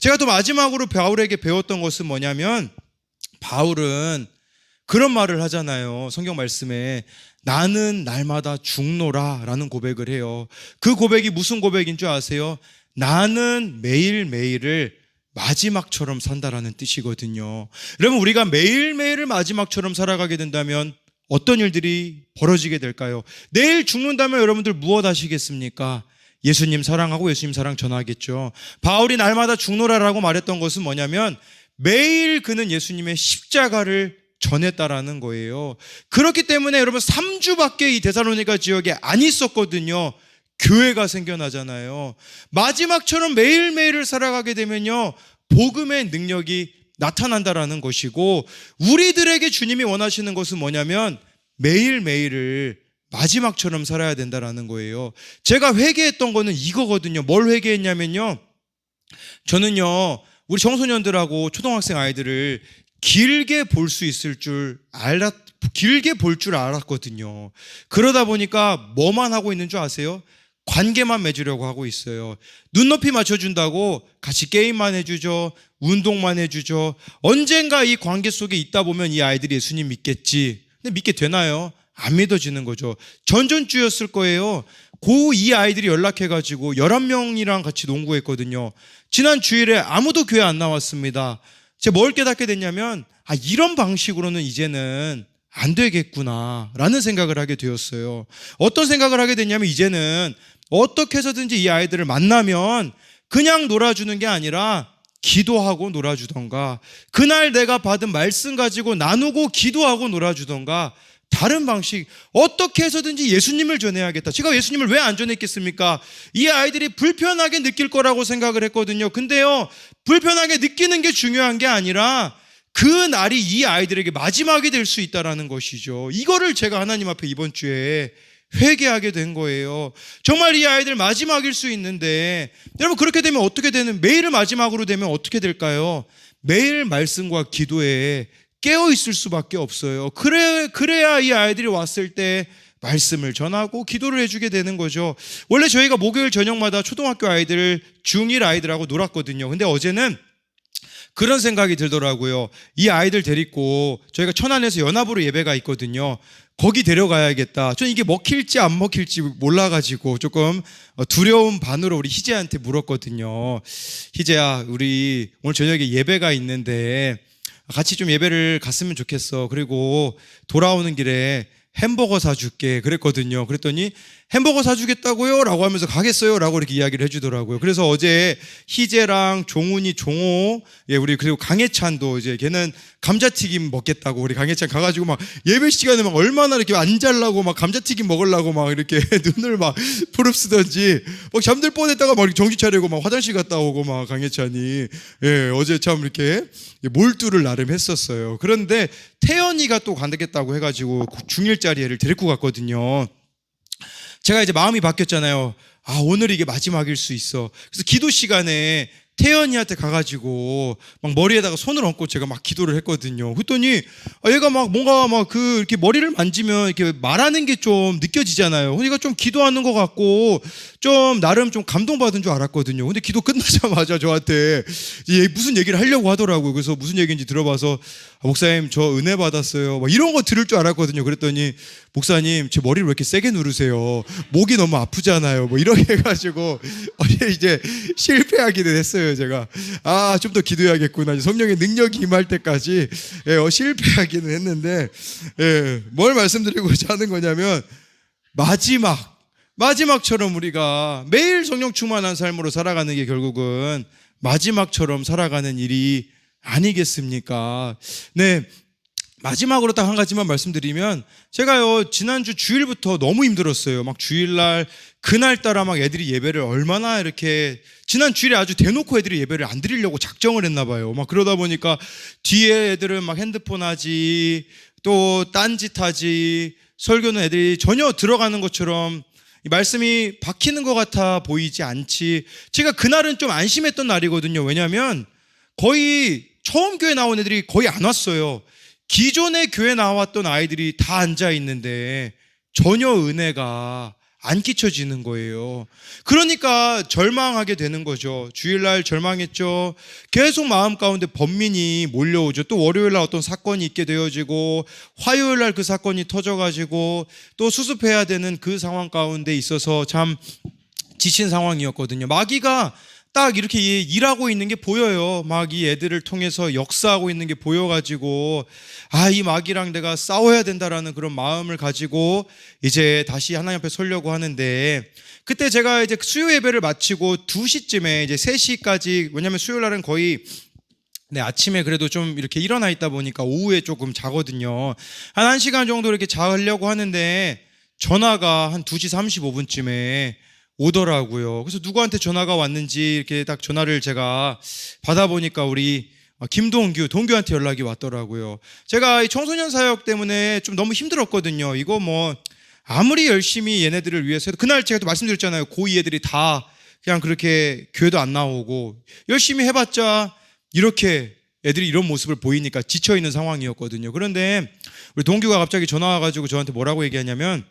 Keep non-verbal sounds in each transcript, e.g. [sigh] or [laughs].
제가 또 마지막으로 바울에게 배웠던 것은 뭐냐면 바울은 그런 말을 하잖아요. 성경 말씀에 나는 날마다 죽노라라는 고백을 해요. 그 고백이 무슨 고백인 줄 아세요? 나는 매일매일을 마지막처럼 산다라는 뜻이거든요. 여러분 우리가 매일매일을 마지막처럼 살아가게 된다면 어떤 일들이 벌어지게 될까요? 내일 죽는다면 여러분들 무엇 하시겠습니까? 예수님 사랑하고 예수님 사랑 전하겠죠. 바울이 날마다 죽노라라고 말했던 것은 뭐냐면 매일 그는 예수님의 십자가를 전했다라는 거예요. 그렇기 때문에 여러분 3주밖에 이 데살로니가 지역에 안 있었거든요. 교회가 생겨나잖아요. 마지막처럼 매일매일을 살아가게 되면요. 복음의 능력이 나타난다라는 것이고 우리들에게 주님이 원하시는 것은 뭐냐면 매일매일을 마지막처럼 살아야 된다라는 거예요. 제가 회개했던 거는 이거거든요. 뭘 회개했냐면요. 저는요. 우리 청소년들하고 초등학생 아이들을 길게 볼 수 있을 줄 알았 길게 볼 줄 알았거든요. 그러다 보니까 뭐만 하고 있는 줄 아세요? 관계만 맺으려고 하고 있어요. 눈높이 맞춰준다고 같이 게임만 해주죠. 운동만 해주죠. 언젠가 이 관계 속에 있다 보면 이 아이들이 예수님 믿겠지. 근데 믿게 되나요? 안 믿어지는 거죠. 전전주였을 거예요. 고이 아이들이 연락해가지고 11명이랑 같이 농구했거든요. 지난 주일에 아무도 교회 안 나왔습니다. 제가 뭘 깨닫게 됐냐면, 아, 이런 방식으로는 이제는 안 되겠구나. 라는 생각을 하게 되었어요. 어떤 생각을 하게 됐냐면, 이제는 어떻게 해서든지 이 아이들을 만나면 그냥 놀아주는 게 아니라 기도하고 놀아주던가, 그날 내가 받은 말씀 가지고 나누고 기도하고 놀아주던가, 다른 방식 어떻게 해서든지 예수님을 전해야겠다. 제가 예수님을 왜 안 전했겠습니까? 이 아이들이 불편하게 느낄 거라고 생각을 했거든요. 근데요. 불편하게 느끼는 게 중요한 게 아니라 그 날이 이 아이들에게 마지막이 될 수 있다라는 것이죠. 이거를 제가 하나님 앞에 이번 주에 회개하게 된 거예요. 정말 이 아이들 마지막일 수 있는데 여러분 그렇게 되면 어떻게 되는 매일을 마지막으로 되면 어떻게 될까요? 매일 말씀과 기도에 깨어 있을 수밖에 없어요. 그래 그래야 이 아이들이 왔을 때 말씀을 전하고 기도를 해주게 되는 거죠. 원래 저희가 목요일 저녁마다 초등학교 아이들 중1 아이들하고 놀았거든요. 근데 어제는 그런 생각이 들더라고요. 이 아이들 데리고 저희가 천안에서 연합으로 예배가 있거든요. 거기 데려가야겠다. 전 이게 먹힐지 안 먹힐지 몰라가지고 조금 두려운 반으로 우리 희재한테 물었거든요. 희재야, 우리 오늘 저녁에 예배가 있는데 같이 좀 예배를 갔으면 좋겠어. 그리고 돌아오는 길에 햄버거 사줄게. 그랬거든요. 그랬더니 햄버거 사주겠다고요? 라고 하면서 가겠어요? 라고 이렇게 이야기를 해주더라고요. 그래서 어제 희재랑 종훈이, 종호, 예, 우리 그리고 강혜찬도 이제 걔는 감자튀김 먹겠다고 우리 강혜찬 가가지고 막 예배 시간에 막 얼마나 이렇게 안 잘라고 막 감자튀김 먹으려고 막 이렇게 [laughs] 눈을 막 부릅쓰던지 막 잠들 뻔했다가 막 정신 차리고 막 화장실 갔다 오고 막 강혜찬이 예, 어제 참 이렇게 몰두를 나름 했었어요. 그런데 태연이가 또 간다겠다고 해가지고 중일짜리 애를 데리고 갔거든요. 제가 이제 마음이 바뀌었잖아요. 아, 오늘 이게 마지막일 수 있어. 그래서 기도 시간에 태연이한테 가가지고 막 머리에다가 손을 얹고 제가 막 기도를 했거든요. 그랬더니 아, 얘가 막 뭔가 막 그 이렇게 머리를 만지면 이렇게 말하는 게 좀 느껴지잖아요. 그러니까 좀 기도하는 것 같고 좀 나름 좀 감동받은 줄 알았거든요. 근데 기도 끝나자마자 저한테 얘 무슨 얘기를 하려고 하더라고요. 그래서 무슨 얘기인지 들어봐서 아, 목사님 저 은혜 받았어요. 막 이런 거 들을 줄 알았거든요. 그랬더니 목사님 제 머리를 왜 이렇게 세게 누르세요? 목이 너무 아프잖아요. 뭐 이렇게 해가지고 [laughs] 이제 실패하기는 했어요. 제가 아 좀 더 기도해야겠구나. 성령의 능력이 임할 때까지 예, 어, 실패하기는 했는데 예, 뭘 말씀드리고자 하는 거냐면 마지막 마지막처럼 우리가 매일 성령 충만한 삶으로 살아가는 게 결국은 마지막처럼 살아가는 일이 아니겠습니까? 네. 마지막으로 딱 한 가지만 말씀드리면 제가요 지난주 주일부터 너무 힘들었어요. 막 주일날 그날 따라 막 애들이 예배를 얼마나 이렇게 지난 주일에 아주 대놓고 애들이 예배를 안 드리려고 작정을 했나 봐요. 막 그러다 보니까 뒤에 애들은 막 핸드폰 하지 또 딴짓 하지 설교는 애들이 전혀 들어가는 것처럼 이 말씀이 박히는 것 같아 보이지 않지. 제가 그날은 좀 안심했던 날이거든요. 왜냐하면 거의 처음 교회 나온 애들이 거의 안 왔어요. 기존에 교회 나왔던 아이들이 다 앉아 있는데 전혀 은혜가 안 끼쳐지는 거예요. 그러니까 절망하게 되는 거죠. 주일날 절망했죠. 계속 마음 가운데 번민이 몰려오죠. 또 월요일날 어떤 사건이 있게 되어지고 화요일날 그 사건이 터져가지고 또 수습해야 되는 그 상황 가운데 있어서 참 지친 상황이었거든요. 마귀가 딱 이렇게 일하고 있는 게 보여요. 막 이 애들을 통해서 역사하고 있는 게 보여가지고 아 이 마귀랑 내가 싸워야 된다라는 그런 마음을 가지고 이제 다시 하나님 앞에 서려고 하는데 그때 제가 이제 수요 예배를 마치고 2시쯤에 이제 3시까지 왜냐면 수요일 날은 거의 네, 아침에 그래도 좀 이렇게 일어나 있다 보니까 오후에 조금 자거든요. 한 1시간 정도 이렇게 자려고 하는데 전화가 한 2시 35분쯤에 오더라고요. 그래서 누구한테 전화가 왔는지 이렇게 딱 전화를 제가 받아보니까 우리 김동규, 동규한테 연락이 왔더라고요. 제가 이 청소년 사역 때문에 좀 너무 힘들었거든요. 이거 뭐 아무리 열심히 얘네들을 위해서 해도 그날 제가 또 말씀드렸잖아요. 고2 애들이 다 그냥 그렇게 교회도 안 나오고 열심히 해봤자 이렇게 애들이 이런 모습을 보이니까 지쳐 있는 상황이었거든요. 그런데 우리 동규가 갑자기 전화 와가지고 저한테 뭐라고 얘기하냐면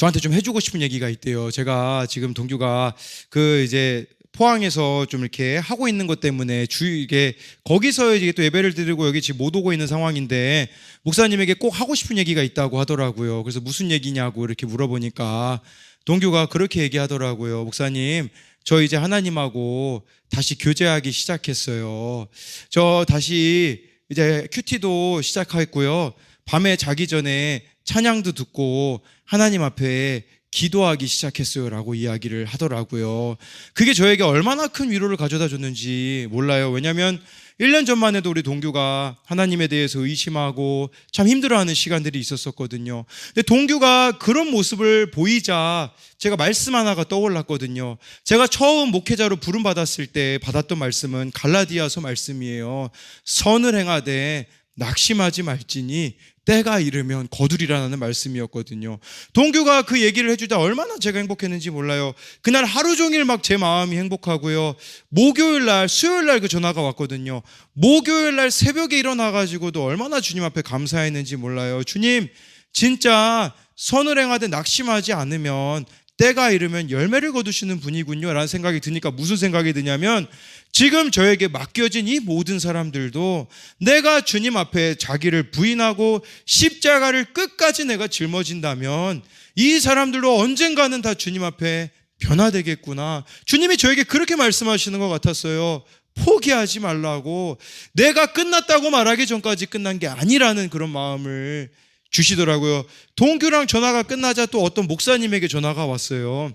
저한테 좀 해주고 싶은 얘기가 있대요. 제가 지금 동규가 그 이제 포항에서 좀 이렇게 하고 있는 것 때문에 주 이게 거기서 이제 또 예배를 드리고 여기 지금 못 오고 있는 상황인데 목사님에게 꼭 하고 싶은 얘기가 있다고 하더라고요. 그래서 무슨 얘기냐고 이렇게 물어보니까 동규가 그렇게 얘기하더라고요. 목사님, 저 이제 하나님하고 다시 교제하기 시작했어요. 저 다시 이제 큐티도 시작했고요. 밤에 자기 전에 찬양도 듣고 하나님 앞에 기도하기 시작했어요라고 이야기를 하더라고요. 그게 저에게 얼마나 큰 위로를 가져다 줬는지 몰라요. 왜냐하면 1년 전만 해도 우리 동규가 하나님에 대해서 의심하고 참 힘들어하는 시간들이 있었었거든요. 근데 동규가 그런 모습을 보이자 제가 말씀 하나가 떠올랐거든요. 제가 처음 목회자로 부름 받았을 때 받았던 말씀은 갈라디아서 말씀이에요. 선을 행하되 낙심하지 말지니 때가 이르면 거두리라는 말씀이었거든요. 동규가 그 얘기를 해주다 얼마나 제가 행복했는지 몰라요. 그날 하루 종일 막 제 마음이 행복하고요. 목요일 날, 수요일 날 그 전화가 왔거든요. 목요일 날 새벽에 일어나가지고도 얼마나 주님 앞에 감사했는지 몰라요. 주님, 진짜 선을 행하되 낙심하지 않으면 때가 이르면 열매를 거두시는 분이군요. 라는 생각이 드니까 무슨 생각이 드냐면 지금 저에게 맡겨진 이 모든 사람들도 내가 주님 앞에 자기를 부인하고 십자가를 끝까지 내가 짊어진다면 이 사람들도 언젠가는 다 주님 앞에 변화되겠구나. 주님이 저에게 그렇게 말씀하시는 것 같았어요. 포기하지 말라고. 내가 끝났다고 말하기 전까지 끝난 게 아니라는 그런 마음을 주시더라고요. 동규랑 전화가 끝나자 또 어떤 목사님에게 전화가 왔어요.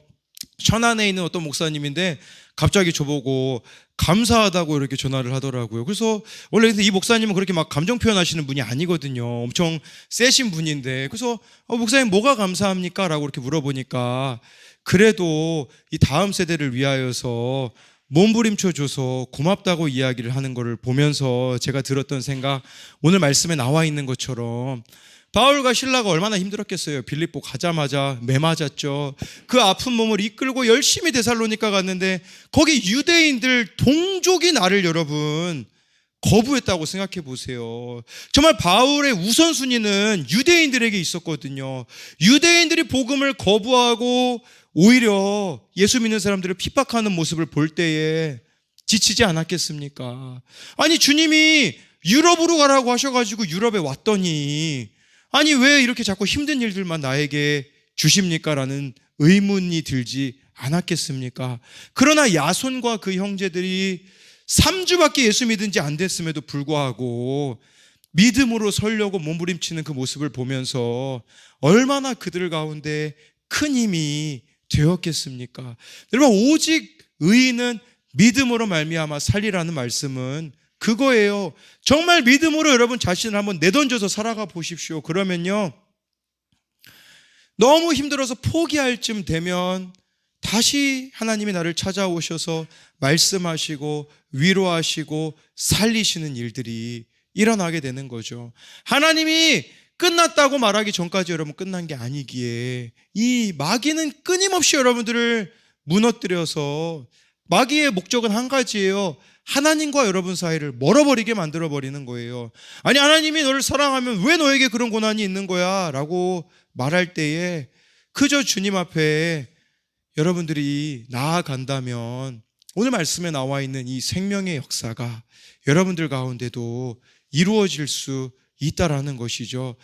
천안에 있는 어떤 목사님인데 갑자기 저보고 감사하다고 이렇게 전화를 하더라고요. 그래서 원래 이 목사님은 그렇게 막 감정 표현하시는 분이 아니거든요. 엄청 세신 분인데 그래서 어, 목사님 뭐가 감사합니까? 라고 이렇게 물어보니까 그래도 이 다음 세대를 위하여서 몸부림쳐 줘서 고맙다고 이야기를 하는 것을 보면서 제가 들었던 생각 오늘 말씀에 나와 있는 것처럼 바울과 신라가 얼마나 힘들었겠어요. 빌립보 가자마자 매 맞았죠. 그 아픈 몸을 이끌고 열심히 데살로니까 갔는데 거기 유대인들 동족이 나를 여러분 거부했다고 생각해 보세요. 정말 바울의 우선순위는 유대인들에게 있었거든요. 유대인들이 복음을 거부하고 오히려 예수 믿는 사람들을 핍박하는 모습을 볼 때에 지치지 않았겠습니까? 아니, 주님이 유럽으로 가라고 하셔가지고 유럽에 왔더니 아니, 왜 이렇게 자꾸 힘든 일들만 나에게 주십니까? 라는 의문이 들지 않았겠습니까? 그러나 야손과 그 형제들이 3주밖에 예수 믿은 지 안 됐음에도 불구하고 믿음으로 설려고 몸부림치는 그 모습을 보면서 얼마나 그들 가운데 큰 힘이 되었겠습니까? 여러분 오직 의인은 믿음으로 말미암아 살리라는 말씀은 그거예요. 정말 믿음으로 여러분 자신을 한번 내던져서 살아가 보십시오. 그러면요. 너무 힘들어서 포기할 쯤 되면 다시 하나님이 나를 찾아오셔서 말씀하시고 위로하시고 살리시는 일들이 일어나게 되는 거죠. 하나님이 끝났다고 말하기 전까지 여러분 끝난 게 아니기에 이 마귀는 끊임없이 여러분들을 무너뜨려서 마귀의 목적은 한 가지예요. 하나님과 여러분 사이를 멀어버리게 만들어버리는 거예요. 아니, 하나님이 너를 사랑하면 왜 너에게 그런 고난이 있는 거야? 라고 말할 때에 그저 주님 앞에 여러분들이 나아간다면 오늘 말씀에 나와 있는 이 생명의 역사가 여러분들 가운데도 이루어질 수 있다라는 것이죠.